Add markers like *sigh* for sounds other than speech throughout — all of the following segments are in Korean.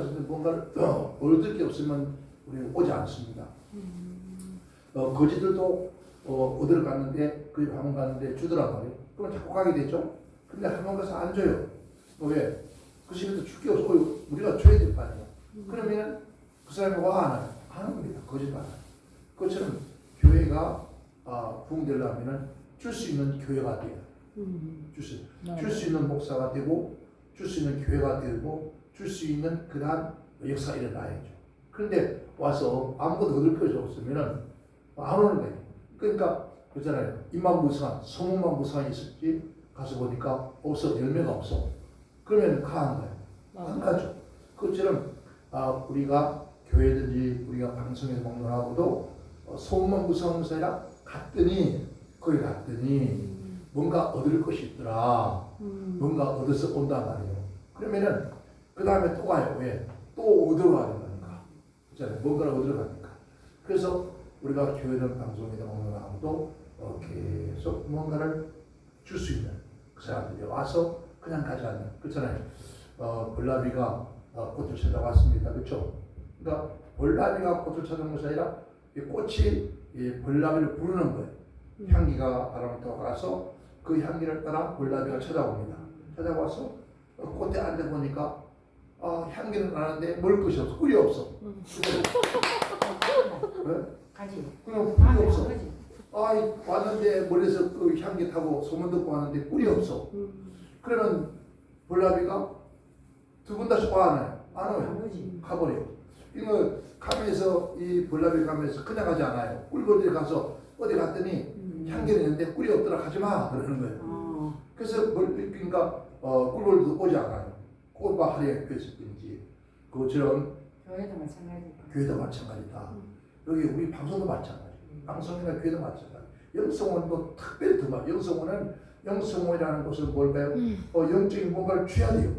가서 뭔가를 어, 얻을 게 없으면 우리는 오지 않습니다. 어, 거지들도 어, 어디를 갔는데 그 한번 갔는데 주더란 말이에요. 그럼 자꾸 가게 되죠. 근데 한번 가서 안 줘요. 어, 왜? 그 집에서 줄게 없어. 어, 우리가 줘야 될 거 아니에요. 그러면 그 사람이 와안 와요? 하는 겁니다. 거짓말. 그것처럼 교회가 아, 부흥되려면 줄 수 있는 교회가 돼요. 줄 수, 줄수 있는 목사가 되고 줄 수 있는 교회가 되고 줄 수 있는 그러한 역사가 일어나야죠. 그런데 와서 아무것도 얻을 것이 없으면은 안 오는 거예요. 그러니까 그잖아요. 입만 무성한 소문만 무성한 있었지 가서 보니까 없어 열매가 없어. 그러면 가한 거예요. 안 가죠. 그것처럼 아, 우리가 교회든지 우리가 방송에서 먹느라고도 어, 소문만 무성한 것이 아니라 갔더니 거기 갔더니 뭔가 얻을 것이 있더라. 뭔가 얻어서 온단 말이에요. 그러면은 그 다음에 또 가요. 왜? 또 얻으러 가는 거니까. 그렇잖아요. 뭔가를 얻으러 가니까. 그래서 우리가 교회든 방송이든 먹는 아무도 어, 계속 뭔가를 줄 수 있는 그 사람들이 와서 그냥 가지 않는 그렇잖아요. 어, 볼라비가 어, 꽃을 찾아왔습니다. 그렇죠? 그러니까 볼라비가 꽃을 찾아온 것이 아니라 이 꽃이 이 볼라비를 부르는 거예요. 향기가 바람을 타고 가서 그 향기를 따라 볼라비가 찾아옵니다. 찾아와서 어, 꽃에 앉아 보니까 아, 향기는 나는데 먹을 것이 없어. 꿀이 없어. 네? 가지. 그냥 아, 꿀이 없어. 그러지. 아, 왔는데 멀리서 그 향기 타고 소문 듣고 왔는데 꿀이 없어. 그러면 볼라비가 두 분 다시 와, 안 와요? 안 와요. 가버려요. 이거 가면서 이 볼라비 가면서 그냥 가지 않아요. 꿀벌들이 가서 어디 갔더니 향기는 있는데 꿀이 없더라 가지 마 그러는 거예요. 어. 그래서 뭘 그러니까 어, 꿀벌도 오지 않아요. 했을 뿐이지. 그것처럼 교회도 마찬가지고. 교회도 마찬가지다. 여기 우리 방송도 마찬가지. 방송이나 교회도 마찬가지. 영성원도 특별히 더 많아. 영성원은 영성원이라는 것을 뭘까요? 어, 영적인 뭔가를 취해야 돼요.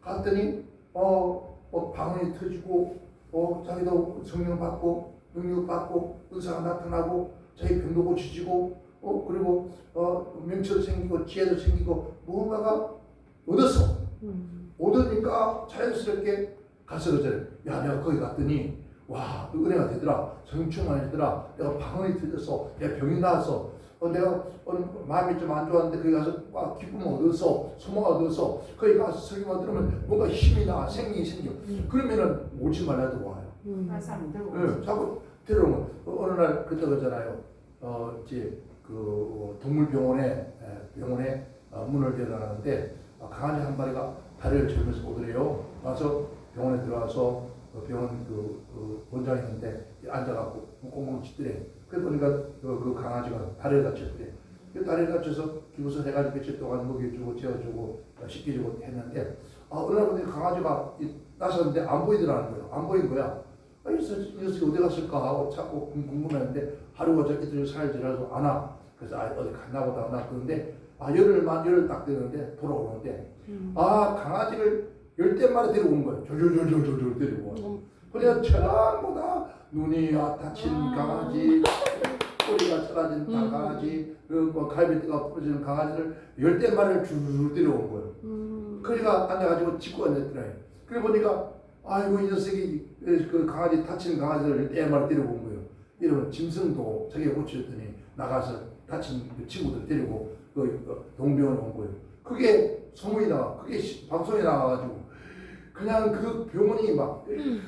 갔더니 어, 어 방언이 터지고 어 자기도 성령 받고 능력 받고 은사가 나타나고 자기 병도 고치지고 어 그리고 어 명철 생기고 지혜도 생기고 무언가가 얻었어 얻으니까 자연스럽게 가서 그러잖아요 야 내가 거기 갔더니 와 은혜가 되더라. 성령 충만해지더라. 내가 방언이 터졌어 내가 병이 나았어 어, 내가 오늘 마음이 좀 안 좋았는데 거기 가서 와 기쁨을 얻어서 소망을 얻어서 거기 가서 설교만 들으면 뭔가 힘이 나 생명이 생겨. 그러면은 오지 말라도 와요. 들고. 예, 자꾸 데려오면 어, 어느 날 그때 그잖아요. 어 이제 그 동물병원에 에, 병원에 어, 문을 열어놨는데 어, 강아지 한 마리가 다리를 절면서 오더래요. 와서 병원에 들어와서 어, 병원 그, 그 원장이 있는데 앉아갖고 꽁꽁 짖더래. 그래 보니까 그, 그 강아지가 다리를 다쳤대. 그 다리를 다쳐서 기부서 해가지고 며칠 동안 먹여주고 재워주고 어, 씻겨주고 했는데 아, 어느 날 보니 강아지가 이- 나섰는데 안 보이더라는 거예요. 안 보인 거야. 아, 이 녀석- 이 녀석이 어디 갔을까 하고 자꾸 궁- 궁금했는데 하루가 저 이틀 사일 지나서 안 와. 그래서 아, 어디 갔나 보다 나 그런데 아 열흘만 열흘 딱 되는데 돌아오는데 아 강아지를 열대 마리 데리고 온 거예요. 졸졸졸졸졸 데리고 온. 그래서 전부 다 눈이 아, 다친 아. 강아지, 꼬리가 떨어진 강아지, 그뭐 갈비뼈가 부러지는 강아지를 열대 마리를 줄줄 데려온 거예요. 그러니까 앉아가지고 짚고 앉았더래요. 그래 보니까 아이고 이 녀석이 그 강아지 다친 강아지를 떼말 데리고 온 거예요. 이러면 짐승도 자기가 고쳤더니 나가서 다친 그 친구들 데리고 그, 그 동병원에 온 거예요. 그게 소문이 나가, 그게 시- 방송에 나가가지고 그냥 그 병원이 막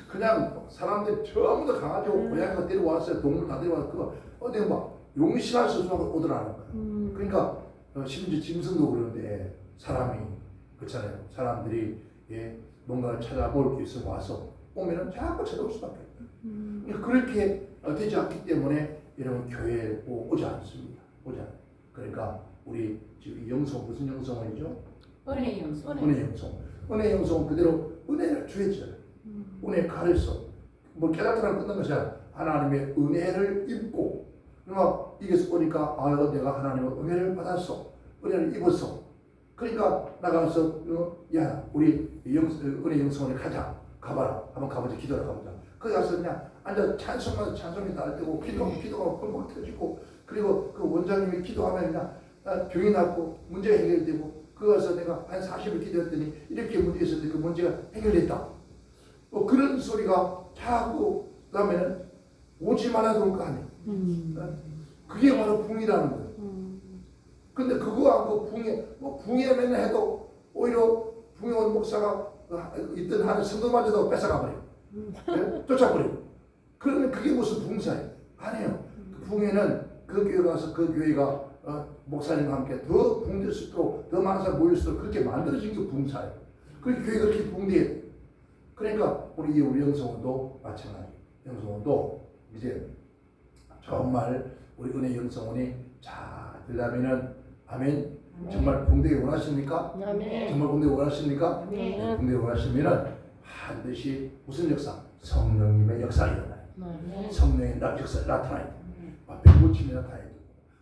그냥 사람들 전부 다 강아지고 고양이가 데려왔어요. 동물 다 데려와서 그거 어디 막 용신할 수 없어 오더라는 거예요. 그러니까 어, 심지어 짐승도 그러는데 사람이 그렇잖아요. 사람들이 예, 뭔가를 찾아볼 게 있으면 와서 오면은 자꾸 찾아올 수밖에 없어요. 그러니까 그렇게 어, 되지 않기 때문에 여러분 교회에 오- 오지 않습니다. 오지 않아요. 그러니까 우리 지금 이 영성 무슨 영성원이죠? 은혜 영수. 은혜 영성. 은혜 영성은 그대로 은혜를 주해줘요. 은혜 가르쳐. 뭐 깨닫으라 끝난 것이 아니라 하나님의 은혜를 입고 그러니까 이게서 보니까 아 내가 하나님의 은혜를 받았어. 은혜를 입었어. 그러니까 나가서 어, 야 우리 영, 은혜 영성원에 가자. 가봐라. 한번 가보자. 기도하러 가보자. 거기 가서 그냥 앉아 찬송만 찬송이 날때고 기도 기도가 뻥뻥 터지고 그리고 그 원장님이 기도하면 그냥 아, 병이 낫고 문제가 해결되고 그거 가서 내가 한 40일 기도했더니 이렇게 문제가 있었는데 그 문제가 해결됐다. 뭐 그런 소리가 자꾸 그다음에는 오지 말아야 될 거 아니에요. 음. 그게 바로 붕이라는 거예요. 근데 그거하고 붕에 뭐 붕에만 해도 오히려 붕에 온 목사가 있던 하는 성도마저도 뺏어가 버려요. 예? 쫓아버려요. 그러면 그게 무슨 붕사예요? 아니에요. 그 붕에는 그 교회 가서 그 교회가 어, 목사님과 함께 더 붕될 수 있도록 더 많은 사람 모일 수 있도록 그렇게 만들어진 게 붕사예요. 그 교회가 그렇게 붕대요. 그러니까 우리 우리 영성원도 마찬가지. 영성원도 이제 정말 우리 은혜 영성원이 잘 되려면은 아멘. 정말 붕대기 원하십니까? 아멘. 정말 붕대기 원하십니까? 네. 붕대기 원하시면은 반드시 무슨 역사? 성령님의 역사가 일어나요. 네. 성령의 나- 역사가 나타나야 돼. 막 백무침이 나타나야 돼.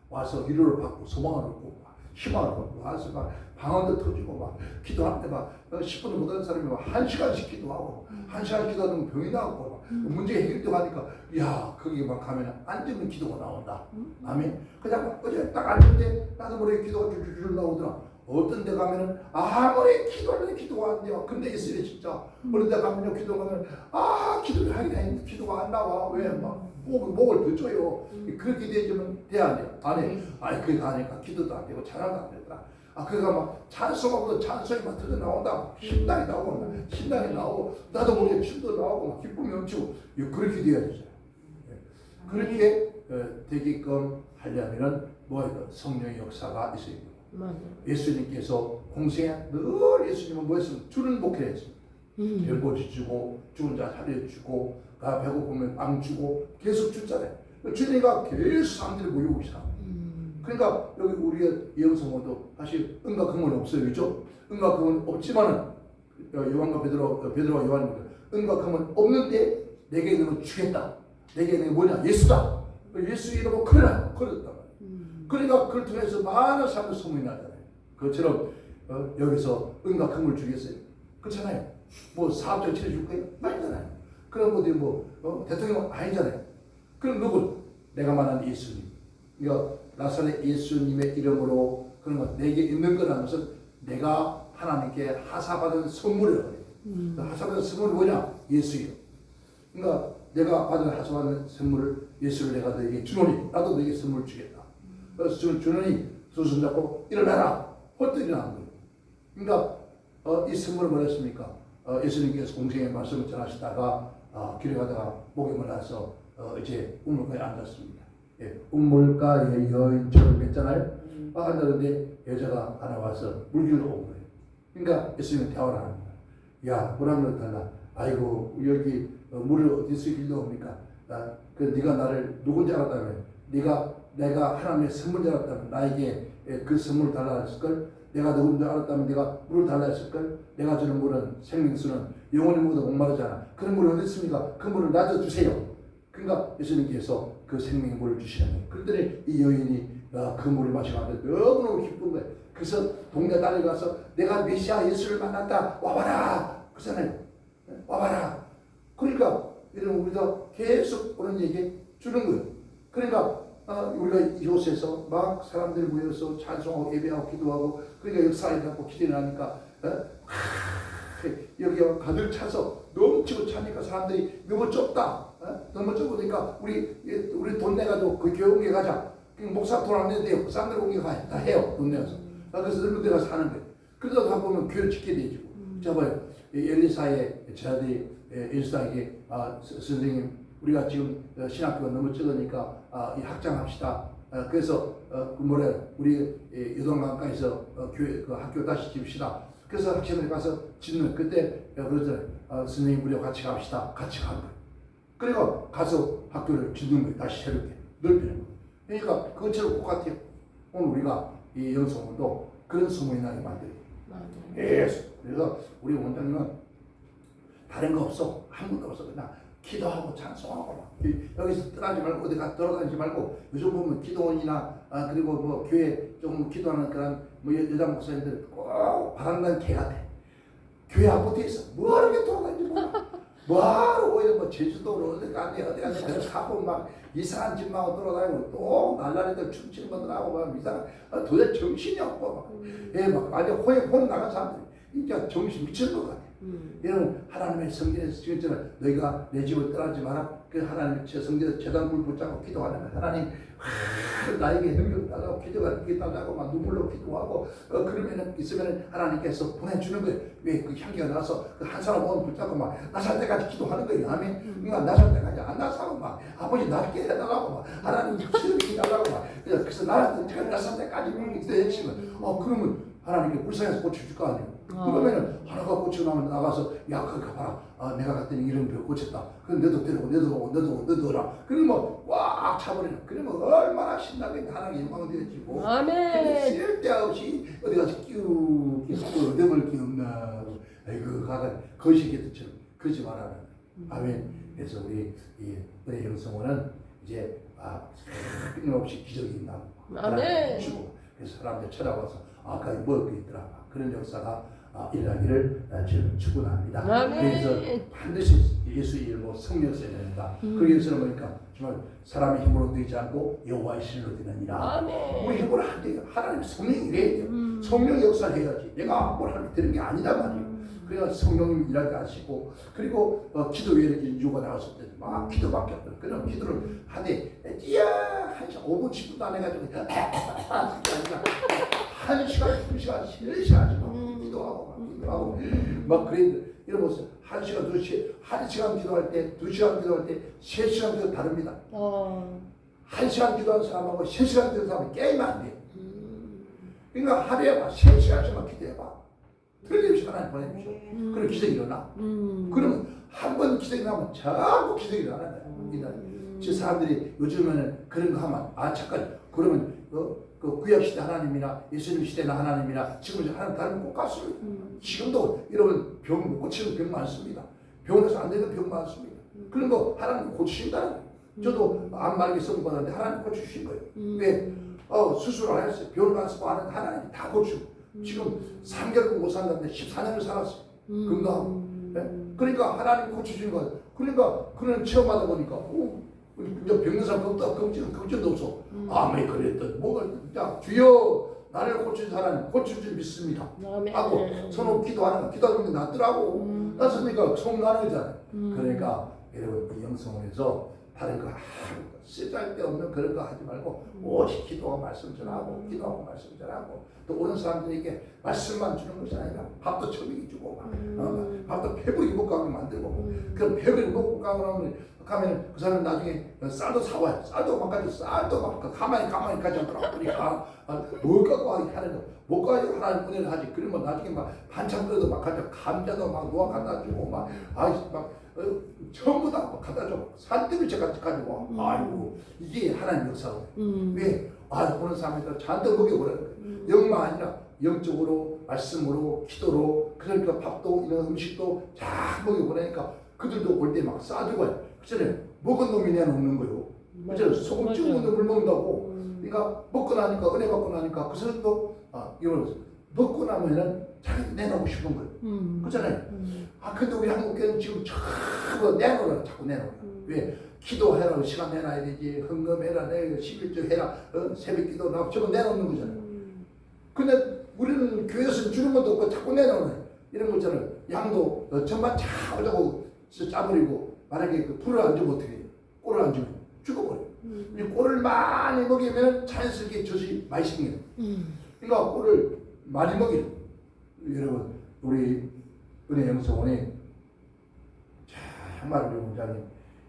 와서 위로를 받고 소망을 얻고 막 희망을 얻고 와서 막 방언도 터지고 막 기도하는데 막 10분도 못하는 사람이 막한 시간씩 기도하고 한 시간 기도하면 병이 나고 막 문제 해결되고 하니까 야 거기 막 가면 앉으면 기도가 나온다. 아멘. 그냥 막 어제 딱 앉는데 나도 모르게 기도가 줄줄 나오더라. 어떤 데 가면은 아무리 기도를 기도가 안 돼요. 근데 있어요 진짜. 어느 데 가면요 기도가 하면 아 기도를 하긴 했는데 기도가 안 나와. 왜 막 목을 목을 붙여요. 그렇게 되지면 돼야 안 돼요. 안 해. 아니 그게 가니까 기도도 안 되고 찬양도 안 되더라. 아 그가 막 찬송하고도 찬송이 막 터져 나온다. 심장이 나오고 막 심장이 나오고 나도 모르게 춤도 나오고 막 기쁨이 넘치고 이거 그렇게 돼야 되잖아요. 예. 그렇게 어, 되게끔 하려면은 뭐예요? 성령의 역사가 있어야 돼요. 예수님께서 공생에 늘 예수님은 뭐했습니까? 주는 목회를 했습니다. 음. 별고지 주고 죽은 자 살려주고 가 배고프면 빵 주고 계속 줬잖아요. 주님가 계속 사람들이 모이고 계시다. 음. 그러니까 여기 우리가 영성원도 사실 은과 금은 없어요, 그렇죠? 은과 금은 없지만은 어, 요한과 베드로, 어, 베드로와 요한이 은과 금은 없는데 내게 있는 건 주겠다. 내게 있는 게 뭐냐? 예수다. 예수 이름으로 그래라. 그랬단 말이에요. 음. 그러니까 그걸 통해서 많은 사람들 소문이 나잖아요. 그것처럼 어, 여기서 은과 금을 주겠어요. 그렇잖아요. 뭐 사업자 치러줄 거예요? 아니잖아요. 그럼 어디 뭐 어, 대통령 아니잖아요. 그럼 누구? 내가 말하는 예수님. 그러니까 나사렛 예수님의 이름으로 그런 것 내게 있는 거라는 것은 내가 하나님께 하사받은 선물이라고 해요. 음. 그 하사받은 선물이 뭐냐? 예수예요. 그러니까 내가 받은 하사받은 선물을 예수를 내가 너에게 주노니 나도 너에게 선물 주겠다. 그래서 주, 주노니 두손 잡고 일어나라. 헐떡 일어나는 거예요. 그러니까 어, 이 선물을 뭐랬습니까? 어, 예수님께서 공생의 말씀을 전하시다가 어, 길에 가다가 목이 말라서 어, 이제 우물가에 앉았습니다. 예, 우물가에 여인처럼 했잖아요. 아, 앉았는데 여자가 하나 와서 물기를 온 거예요. 그러니까 예수님은 대화를 하는 거예요. 야, 물한번 달라. 아이고 여기 어, 물을 어디서 길러 옵니까? 아, 그 네가 나를 누군지 알았다면, 네가 내가 하나님의 선물인 줄 알았다면 나에게 예, 그 선물을 달라 했을 걸. 내가 누군지 알았다면 네가 물을 달라 했을 걸. 내가 주는 물은 생명수는 영원히 먹어도 목마르잖아. 그런 물을 어디 있습니까? 그 물을 놔줘 주세요. 그러니까 예수님께서 그 생명의 물을 주시는 거예요. 그랬더니 이 여인이 아, 그 물을 마시고 너무너무 기쁜 거예요. 그래서 동네 달려가서 내가 메시아 예수를 만났다. 와봐라. 그러잖아요. 와봐라. 그러니까 이런 우리도 계속 그런 얘기 주는 거예요. 그러니까 어, 우리가 이곳에서 막 사람들이 모여서 찬송하고 예배하고 기도하고 그러니까 역사에 갖고 기대하니까 어? 하, 여기가 가득 차서 넘치고 차니까 사람들이 너무 좁다. 어? 너무 좁으니까 우리 예, 우리 돈 내가지고 그 교회 옮겨 가자. 그 목사 돈 안 내는데요. 그 사람들 옮겨 가. 다 해요. 돈 내서. 아, 그래서 넓은 데가 사는 거예요. 그러다 가 보면 교회 짓게. 자 봐요. 이 엘리사의 저들이 엘리사에게 아, 스- 선생님 우리가 지금 어, 신학교가 너무 적으니까 아, 이 확장합시다. 아, 그래서 어, 그 뭐래 우리 이 요단강가에서 어, 교회 그 학교 다시 집시다. 그래서 학생들이 가서 짓는 그때 어. 아, 선생님 우리와 같이 갑시다. 같이 간 거예요. 그리고 가서 학교를 짓는 거예요. 다시 새롭게 넓히는 거예요. 그러니까 그것처럼 똑같아요. 오늘 우리가 이 영성도 그런 소문이 나게 만들어요. 예수. 그래서 우리 원장님은 다른 거 없어. 아무것도 없어. 그냥 기도하고 찬송하고 여기서 떠나지 말고 어디 가 돌아다니지 말고 요즘 보면 기도원이나 아, 그리고 뭐 교회 조금 기도하는 그런 뭐 여- 여자 목사님들 꼭 바람난 개 같아. 교회 앞부터 있어. 뭐하러 이렇게 돌아다니지 몰라. 뭐하러 오히려 뭐 제주도로 어디 가니 어디 가니 가고 막 이상한 집마고 돌아다니고 또 날라리들 춤추는 것들 하고 막 이상한 아, 도대체 정신이 없고 막. 예, 막 완전 혼에 혼 나간 사람들 진짜 정신 미친 것 같아. 음. 여러분 하나님의 성전에서 지금처럼 너희가 내 집을 떠나지 마라. 그 하나님의 제 성전에서 제단불 붙잡고 기도하는 하나님 하, 나에게 능력 달라고 기도가 이게 달라고 막 눈물로 기도하고 어, 그러면은 있으면은 하나님께서 보내주는 거예요. 왜 그 향기가 나서 그 한 사람 오면 붙잡고 막 나살 때까지 기도하는 거예요. 아멘. 그러니까 나살 때까지 안 나서고 막 아버지 낫게 해달라고 막 하나님 시름이 달라고 막 그래서 그래서 나살 때까지 나살 때까지 기도했지만 어 그러면 하나님께 불쌍해서 고쳐줄 거 아니에요. 어. 그러면은 하나가 고치고 나면 나가서 야 그거 가봐라. 아, 내가 갔더니 이런 병 고쳤다. 그럼 너도 데리고 너도 오고 너도 오고 너도 오라. 그러면 꽉 차버리는 그러면 얼마나 신나게 하나님의 영광을 드려지고. 근데 아멘. 쓸데없이 어디 가서 끼우 끼우 얻음을 끼운다 아이고 가가 거시기도처럼 그러지 말아라. 아멘. 그래서 우리 이 은혜 영성원은 이제 아 끊임없이 기적이 있나. 아멘. 주고. 그래서 사람들 찾아와서 아까 게 있더라. 그런 역사가 아, 일어나기를 아, 저는 축원합니다. 아멘. 그래서 반드시 예수 이름으로 성령 된다. 음. 그래서 보니까 정말 사람의 힘으로 되지 않고 여호와의 신으로 되느니라. 우리. 힘으로 안 돼요. 하나님 성령이 이래야 돼요. 음. 성령 역사를 해야지. 내가 뭘 하면 되는 게 아니다 말이에요. 그래야 성령님 일하게 하시고 그리고 어, 기도회를 인주가 나왔을 때 막 기도밖에 없다. 그럼 기도를 하되 뛰야 한 시간 5분 10분도 안 해가지고 *laughs* 한 시간 두 시간 세 시간 막 음. 기도하고 막 기도하고 막 그랬는데 이런 모습 한 시간 두 시, 한 시간 기도할 때, 두 시간 기도할 때, 세 시간 기도 다릅니다. 어. 한 시간 기도하는 사람하고 세 시간 기도하는 사람은 게임이 안 돼. 음. 그러니까 하루에 막세 시간씩만 기도해봐. 틀림없이 하나님 보내주셔. 음. 그럼 기적이 일어나. 음. 그러면 한 번 기적이 나면 자꾸 기적이 일어나는 거야. 음. 지 사람들이 요즘에는 그런 거 하면 아 잠깐 그러면 어, 그 구약 시대 하나님이나 예수님 시대나 하나님이나 지금 하나님 다른 것 같습니다. 음. 지금도 여러분 병못 고치는 병 많습니다. 병원에서 안 되는 병 많습니다. 그런 거 하나님 고치신다는 거예요. 저도 암 말기 선고 받았는데 하나님 고치신 거예요. 음. 왜? 어, 수술을 안 했어요. 병원 가서 하는 하나님이 다 고치고 지금 3개월 못 산다는데 14년을 살았어요. 음. 건강하고. 네? 그러니까 하나님 고쳐주는 거예요. 그러니까 그런 체험하다 보니까 오, 이제 병든 사람 없다. 걱정, 걱정도 없어. 음. 아무리 그랬던 뭐가 야 주여 나를 고친 사람 고칠 줄 믿습니다. 아멘. 하고 서로 기도하는 거 기도하는 게 낫더라고. 음. 낫으니까 성나는 거잖아요. 음. 그러니까 여러분 이 영성원에서 다른 거 쓸데없는 그런 거 하지 말고 오직 기도하고 말씀 전하고 기도하고 말씀 전하고 또 오는 사람들에게 말씀만 주는 것이 아니라 밥도 처먹이 주고 막, 어, 밥도 배부르게 먹고 가게 만들고 음. 그럼 배부르게 먹고 가면 가면 그 사람 나중에 쌀도 사와요. 쌀도 막 가지고 쌀도 막 가만히 가만히 가져오더라고. 그러니까 아, 뭘 갖고 하는 거. 못 가지고 하나님 은혜를 하지. 그러면 나중에 막 반찬 끓여도 막 가져. 감자도 막 누가 갖다 주고 막 아이 막 어, 전부 다 갖다 줘 산더미째 같이 가지고 음. 아이고 이게 하나님 역사고 음. 왜? 아 보는 사람들 잔뜩 먹여버려요 음. 영만 아니라 영적으로 말씀으로 기도로 그러니까 밥도 이런 음식도 잘 먹여보내니까 그들도 올 때 막 싸주고 그전에 먹은 놈이 내놓는 거요 그전에 소금 찍은. 놈을 먹는다고 음. 그러니까 먹고 나니까 은혜 받고 나니까 그 사람도 아 이걸 먹고 나면은 자기 내놓고 싶은 거예요 음. 그잖아요 음. 아 근데 우리 한국교회는 지금 자꾸 내놓으라 자꾸 내놓으라 음. 왜 기도해라 시간 내놔야 되지 헌금해라 내 11조 해라 어, 새벽기도 나 저거 내놓는 거잖아요 음. 근데 우리는 교회에서 주는 것도 없고 자꾸 내놓는 이런 거 있잖아요 양도 어, 전반 다 하자고 짜버리고 만약에 그 풀을 안 주면 어떻게 해요 꼴을 안 주면 죽어버려요 음. 이 꼴을 많이 먹이면 자연스럽게 젖이 많이 생겨요 음. 그러니까 꼴을 먹이는 여러분 우리 은혜 영성원에 정말 우리 원장님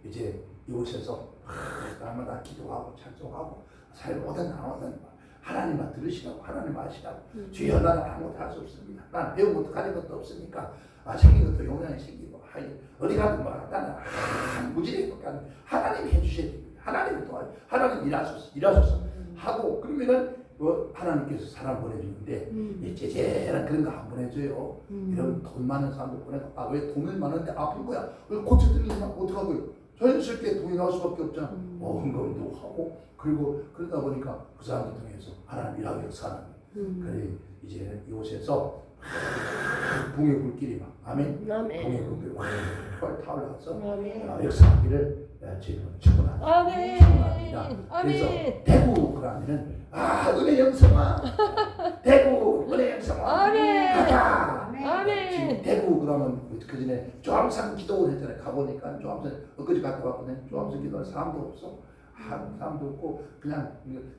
이제 이곳에서 하, 날마다 기도하고 찬송하고 살 모든 나오는 하나님만 들으시라고 하나님 아시라고. 음. 주여 나는 아무것도 할 수 없습니다. 나는 배운 것도 가진 것도 없으니까 아, 생긴 것도 용량이 생기고 하여 어디 가든 뭐 나는 아, 무지개밖에 안 돼. 하나님이 해주셔야 됩니다. 하나님이 도와 하나님 일하소서 일하소서 하고 그러면은 뭐 하나님께서 사람 보내주는데 음. 이 제재랑 그런 거 안 보내줘요. 음. 이런 돈 많은 사람도 보내고 아 왜 돈이 많은데 아픈 거야? 왜 고쳐드리냐 어떡하고요? 자연스럽게 돈이 나올 수밖에 없잖아. 음. 어 헌금도 하고 그리고 그러다 보니까 그 사람들 통해서 하나님 일하고 역사하는. 음. 그래 이제 이곳에서 붕의 불길이 막 아멘. 붕의 아멘. 불길이 활 타올라서 아멘. 어, 역사하기를 어, 지금 축원합니다. 아멘. 축원합니다. 그래서 아멘. 대구 그러면은 아 은혜 영성아 대구 은혜 영성아 아멘. 가자 아멘. 지금 대구 그러면 그 전에 조암산 기도를 했잖아요. 가보니까 조암산 엊그제 갔다 왔거든요. 조암산 기도는 사람도 없어. 한 사람도 없고 그냥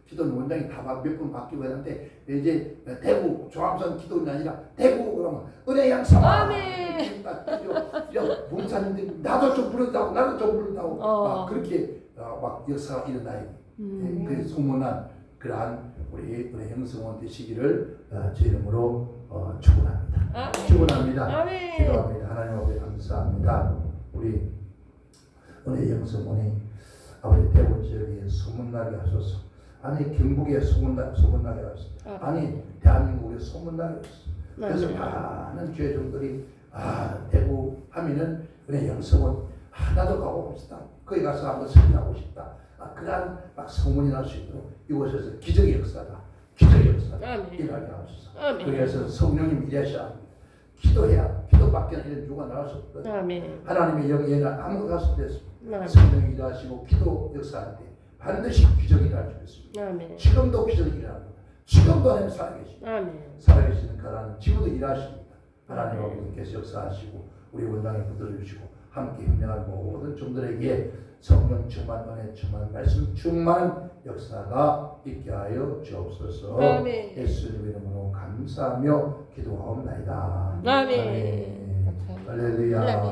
기도는 원장이 다 몇 번 바뀌고 했는데 이제 대구 조암산 기도는 아니라 대구 그러면 은혜 양성 아멘. 야 봉사님들 나도 좀 부른다고 나도 좀 부른다고 어. 막 그렇게 어, 막 역사가 일어나요. 음. 그 소문난 그러한 우리 우리 형성원 되시기를 어, 제 이름으로 어, 축원합니다. 아멘. 축원합니다. 아멘. 기도합니다. 하나님 앞에 감사합니다. 우리 은혜 형성원이 아버지 대구 지역에 소문나게 하소서. 아니 경북에 소문나 소문나게 하소서. 아니 대한민국에 소문나게 하소서. 그래서. 많은 죄종들이 아 대구 하면은 은혜 형성원 아, 나도 가고 싶다. 거기 가서 한번 설교하고 싶다. 아, 그러한 막 소문이 날 수 있도록 이곳에서 기적의 역사가 기적의 아멘. 일하게 하소서. 그래서 성령님 합니다. 기도해야 기도밖에 이런 누가 나올 수 없거든요. 아멘. 하나님의 아무것도 할수 없습니다. 아멘. 성령이 일하시고 기도 역사할 때 반드시 기적이 있습니다. 아멘. 지금도 기적이 일합니다. 지금도 하나님 살아계십니다. 아멘. 살아계시는 그 하나님 지금도 일하십니다. 하나님 아버지께서 역사하시고 우리 원장에 붙들어주시고 함께 협력한 모든 종들에게 성령 충만 은혜 충만 말씀 충만한 역사가 있게 하여 주옵소서 아멘. 예수님 이름으로 감사하며 기도하옵나이다 아멘. 할렐루야 할렐루야.